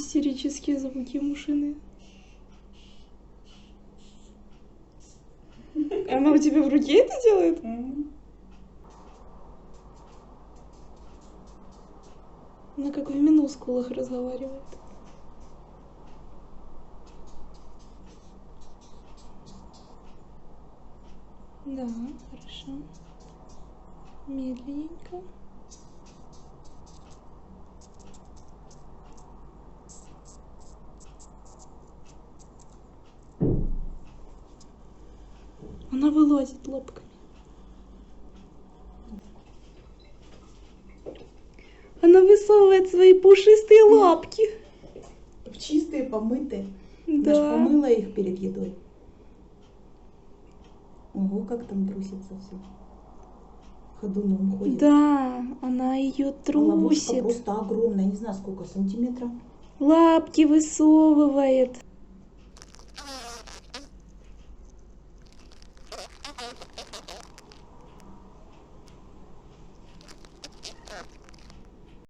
истерические звуки мушины. Она у тебя в руке это делает? Она как в минускулах разговаривает. Да, хорошо. Медленненько. Она вылазит лапками. Она высовывает свои пушистые лапки. Чистые, помытые. Даже Да. помыла их перед едой. Ого, как там трусится все. Ходуном ходит. Да, она ее А ловушка трусит. просто огромная, не знаю сколько сантиметров. Лапки высовывает.